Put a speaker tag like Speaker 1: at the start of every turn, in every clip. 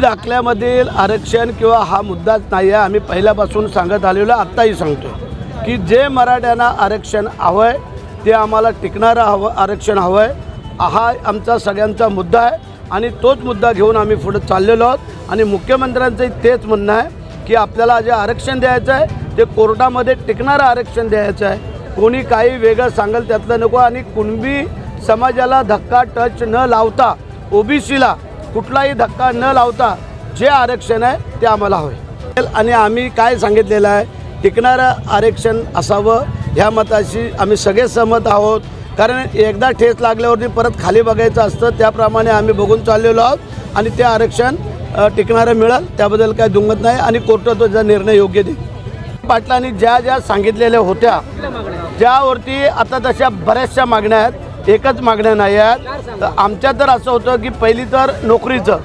Speaker 1: दाखल्यामधील आरक्षण किंवा हा मुद्दाच नाही आहे आम्ही पहिल्यापासून सांगत आलेलो आत्ताही सांगतो की जे मराठ्यांना आरक्षण हवं आहे ते आम्हाला टिकणारं हवं आरक्षण हवं आहे हा आमचा सगळ्यांचा मुद्दा आहे आणि तोच मुद्दा घेऊन आम्ही पुढे चाललेलो आहोत. आणि मुख्यमंत्र्यांचंही तेच म्हणणं आहे की आपल्याला जे आरक्षण द्यायचं आहे ते कोर्टामध्ये टिकणारं आरक्षण द्यायचं आहे. कोणी काही वेगळं सांगेल त्यातलं नको. आणि कुणबी समाजाला धक्का टच न लावता ओबीसीला कुठलाही धक्का न लावता जे आरक्षण आहे ते आम्हाला हवे आणि आम्ही काय सांगितलेलं आहे टिकणारं आरक्षण असावं ह्या मताशी आम्ही सगळे सहमत आहोत. कारण एकदा ठेस लागल्यावरती परत खाली बघायचं असतं त्याप्रमाणे आम्ही बघून चाललेलो आहोत आणि ते आरक्षण टिकणारं मिळेल त्याबद्दल काही दुंगत नाही आणि कोर्ट त्याचा निर्णय योग्य देईल. पाटलांनी ज्या ज्या सांगितलेल्या होत्या ज्यावरती आता तशा बऱ्याचशा मागण्या आहेत एकच मागण्या नाही आहेत. तर आमच्या तर असं होतं की पहिली तर नोकरीचं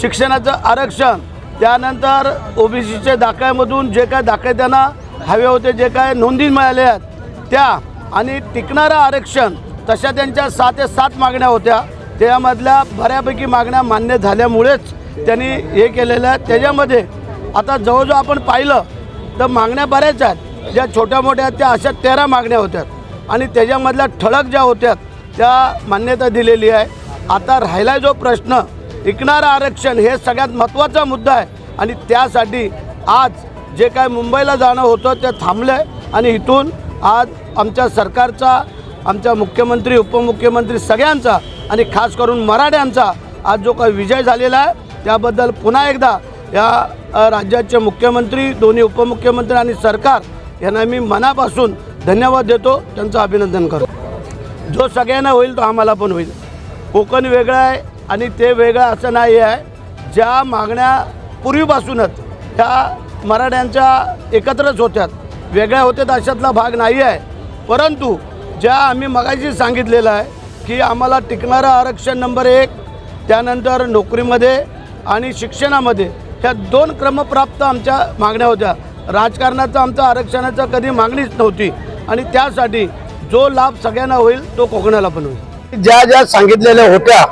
Speaker 1: शिक्षणाचं आरक्षण त्यानंतर ओबीसीच्या दाखल्यामधून जे काय दाखले त्यांना हवे होते जे काय नोंदी मिळाल्या आहेत त्या आणि टिकणारं आरक्षण तशा त्यांच्या सात ते सात मागण्या होत्या. त्यामधल्या बऱ्यापैकी मागण्या मान्य झाल्यामुळेच त्यांनी हे केलेलं आहे. त्याच्यामध्ये आता जवळजवळ आपण पाहिलं तर मागण्या बऱ्याच आहेत. ज्या छोट्या मोठ्या आहेत त्या अशा तेरा मागण्या होत्या. आणि त्याच्यामधल्या ठळक ज्या होत्या त्या मान्यता दिलेली आहे. आता राहिला जो प्रश्न टिकणारं आरक्षण हे सगळ्यात महत्त्वाचा मुद्दा आहे. आणि त्यासाठी आज जे काय मुंबईला जाणं होतं ते थांबलं आहे आणि इथून आज आमच्या सरकारचा आमच्या मुख्यमंत्री उपमुख्यमंत्री सगळ्यांचा आणि खास करून मराठ्यांचा आज जो काही विजय झालेला आहे त्याबद्दल पुन्हा एकदा या राज्याचे मुख्यमंत्री दोन्ही उपमुख्यमंत्री आणि सरकार यांना मी मनापासून धन्यवाद देतो त्यांचं अभिनंदन करतो. जो सगळ्यांना होईल तो आम्हाला पण होईल. कोकण वेगळं आहे आणि ते वेगळं असं नाही आहे. ज्या मागण्या पूर्वीपासूनच त्या मराठ्यांच्या एकत्रच होत्यात. वेगळ्या होत्यात अशातला भाग नाही आहे. परंतु ज्या आम्ही मगाशी सांगितलेलं आहे की आम्हाला टिकणारं आरक्षण नंबर एक त्यानंतर नोकरीमध्ये आणि शिक्षणामध्ये ह्या दोन क्रमप्राप्त आमच्या मागण्या होत्या. राजकारणाचं आमचं आरक्षणाचं कधी मागणीच नव्हती. आणि त्यासाठी जो लाभ सगळ्यांना होईल तो कोकणाला पण होईल. ज्या ज्या सांगितलेल्या होत्या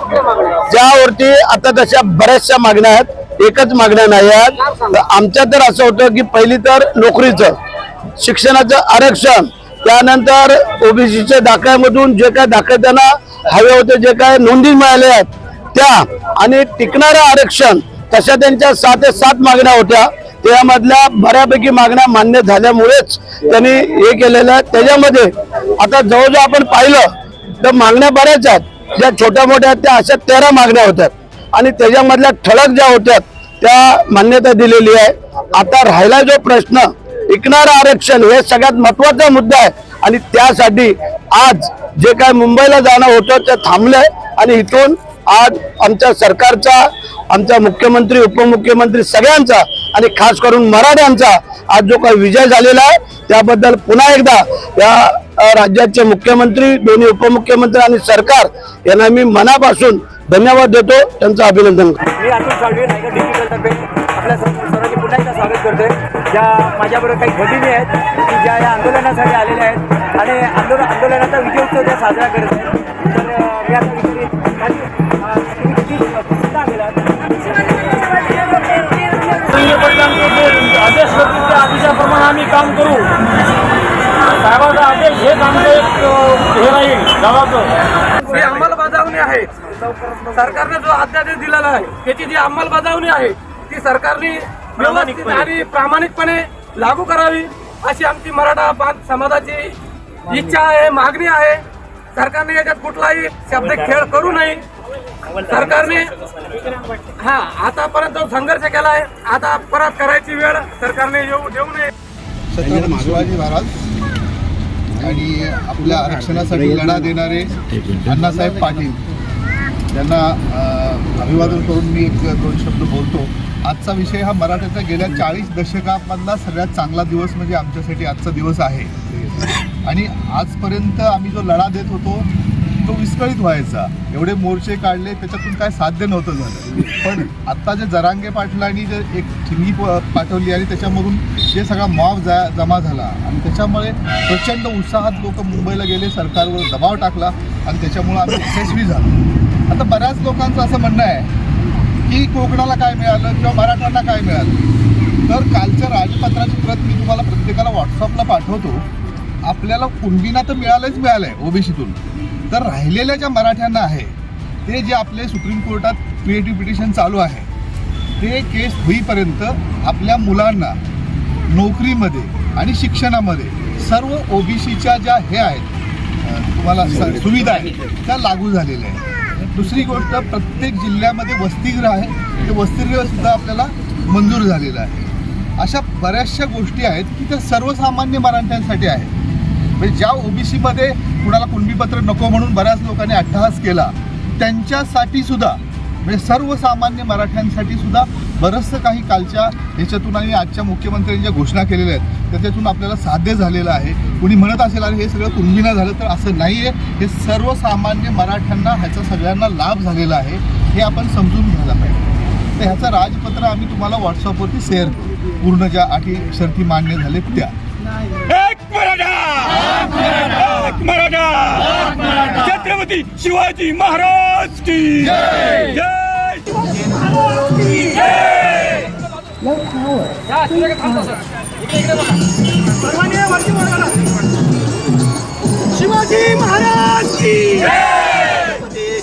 Speaker 1: ज्यावरती आता तशा बऱ्याचशा मागण्या आहेत एकच मागण्या नाही आहेत. तर आमच्या तर असं होतं की पहिली तर नोकरीचं शिक्षणाचं आरक्षण त्यानंतर ओबीसीच्या दाखल्यामधून जे काय दाखल त्यांना हवे होते जे काय नोंदी मिळाल्या आहेत त्या आणि टिकणारं आरक्षण तशा त्यांच्या सात ते सात मागण्या होत्या. त्यामधल्या बऱ्यापैकी मागण्या मान्य झाल्यामुळेच त्यांनी हे केलेलं आहे. त्याच्यामध्ये आता जवळजवळ आपण पाहिलं तर मागण्या बऱ्याच आहेत. ज्या छोट्या मोठ्या आहेत त्या अशा तेरा मागण्या होत्या. आणि त्याच्यामधल्या ठळक ज्या होत्या त्या मान्यता दिलेली आहे. आता राहिला जो प्रश्न टिकणारं आरक्षण हे सगळ्यात महत्त्वाचा मुद्दा आहे. आणि त्यासाठी आज जे काय मुंबईला जाणं होतं ते थांबलंय. आणि इथून आज आमच्या सरकारचा आमचा मुख्यमंत्री उपमुख्यमंत्री सगळ्यांचा आणि खास करून मराठ्यांचा आज जो काही विजय झालेला आहे त्याबद्दल पुन्हा एकदा या राज्याचे मुख्यमंत्री दोन्ही उपमुख्यमंत्री आणि सरकार यांना मी मनापासून धन्यवाद देतो त्यांचं अभिनंदन करतो.
Speaker 2: आपल्या सर्वांचे पुन्हा एकदा स्वागत करतोय. ज्या माझ्याबरोबर काही भगिनी आहेत की ज्या या आंदोलनासाठी आलेल्या आहेत आणि आंदोलन आंदोलनाचा विजय त्या साजरा करत आहेत तर मी आता विचारेन, किती कितीदा आलेला
Speaker 3: संघटनांचे आदेश होते त्या आदेशाप्रमाणे आम्ही काम करू. साहेबाचा आदेश हेच आमचं एक हे राहील गावाचं.
Speaker 4: अंमलबजावणी आहे. सरकारने जो अध्यादेश दिलेला आहे त्याची जी अंमलबजावणी आहे ती सरकारने व्यवस्थित आणि प्रामाणिकपणे लागू करावी अशी आमची मराठा बांध समाजाची इच्छा आहे मागणी आहे. सरकारने याच्यात कुठलाही शब्द खेळ करू नये. सरकारने हा आतापर्यंत संघर्ष केला आहे आता परत करायची वेळ सरकारने येऊ देऊ नये.
Speaker 5: छत्रपती शिवाजी महाराज आणि आपल्या आरक्षणासाठी लढा देणारे अण्णासाहेब पाटील यांना अभिवादन करून मी एक दोन शब्द बोलतो. आजचा विषय हा मराठ्याचा गेल्या चाळीस दशकामधला सगळ्यात चांगला दिवस म्हणजे आमच्यासाठी आजचा दिवस आहे. आणि आजपर्यंत आम्ही जो लढा देत होतो तो विस्कळीत व्हायचा. एवढे मोर्चे काढले त्याच्यातून काय साध्य नव्हतं झालं. पण आत्ता जे जरांगे पाटलांनी जे एक ठिंगी प- पाठवली आणि त्याच्यामधून जे सगळा मॉब जा जमा झाला आणि त्याच्यामुळे प्रचंड उत्साहात लोक मुंबईला गेले सरकारवर दबाव टाकला आणि त्याच्यामुळे आम्ही यशस्वी झालो. आता बऱ्याच लोकांचं असं म्हणणं आहे की कोकणाला काय मिळालं किंवा मराठ्यांना काय मिळालं? तर कालच्या राजपत्राची प्रत मी तुम्हाला प्रत्येकाला व्हॉट्सअपला पाठवतो. आपल्याला कुणबीना तर मिळालंच मिळालं आहे ओबीसीतून. तर राहिलेल्या ज्या मराठ्यांना आहे ते जे आपले सुप्रीम कोर्टात क्रिएटिव्ह पिटिशन चालू आहे ते केस होईपर्यंत आपल्या मुलांना नोकरीमध्ये आणि शिक्षणामध्ये सर्व ओबीसीच्या ज्या हे आहेत तुम्हाला सुविधा आहेत त्या लागू झालेल्या आहेत. दुसरी गोष्ट प्रत्येक जिल्ह्यामध्ये वसतिगृह आहे ते वसतिगृह सुद्धा आपल्याला मंजूर झालेलं आहे. अशा बऱ्याचशा गोष्टी आहेत की त्या सर्वसामान्य मराठ्यांसाठी आहे म्हणजे ज्या ओबीसीमध्ये कुणाला कुणबीपत्र नको म्हणून बऱ्याच लोकांनी अट्टहास केला त्यांच्यासाठी सुद्धा म्हणजे सर्वसामान्य मराठ्यांसाठी सुद्धा बरंचसं काही कालच्या ह्याच्यातून आणि आजच्या मुख्यमंत्र्यांनी ज्या घोषणा केलेल्या आहेत त्याच्यातून आपल्याला साध्य झालेलं आहे. कुणी म्हणत असेल अरे हे सगळं कुणबीना झालं तर असं नाही आहे हे सर्वसामान्य मराठ्यांना ह्याचा सगळ्यांना लाभ झालेला आहे हे आपण समजून घ्यायला पाहिजे. तर ह्याचं राजपत्र आम्ही तुम्हाला व्हॉट्सअपवरती शेअर करू. पूर्ण ज्या अटी शर्ती मान्य झालेत त्या
Speaker 3: एक मराठा एक मराठा छत्रपती शिवाजी महाराज की जय!
Speaker 4: शिवाजी महाराज की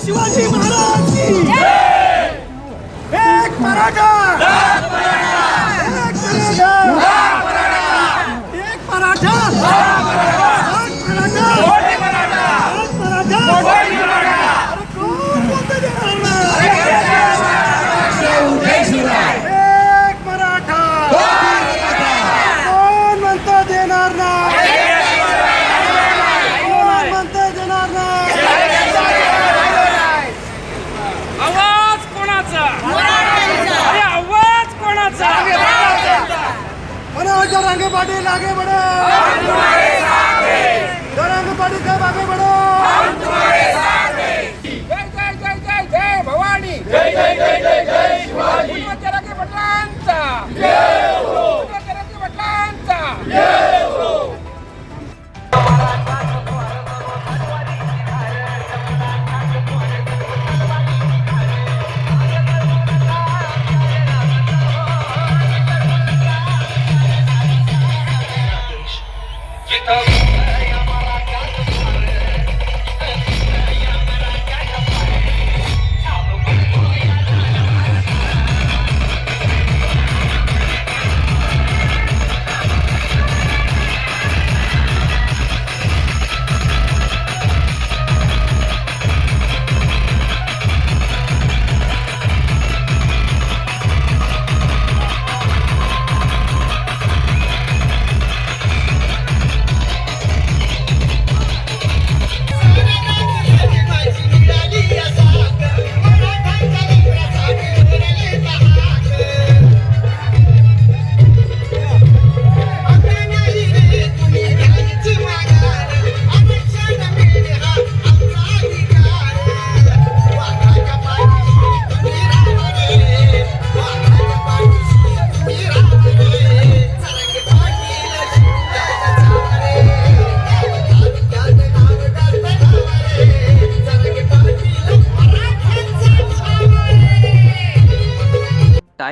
Speaker 4: शिवाजी महाराज की एक मराठा!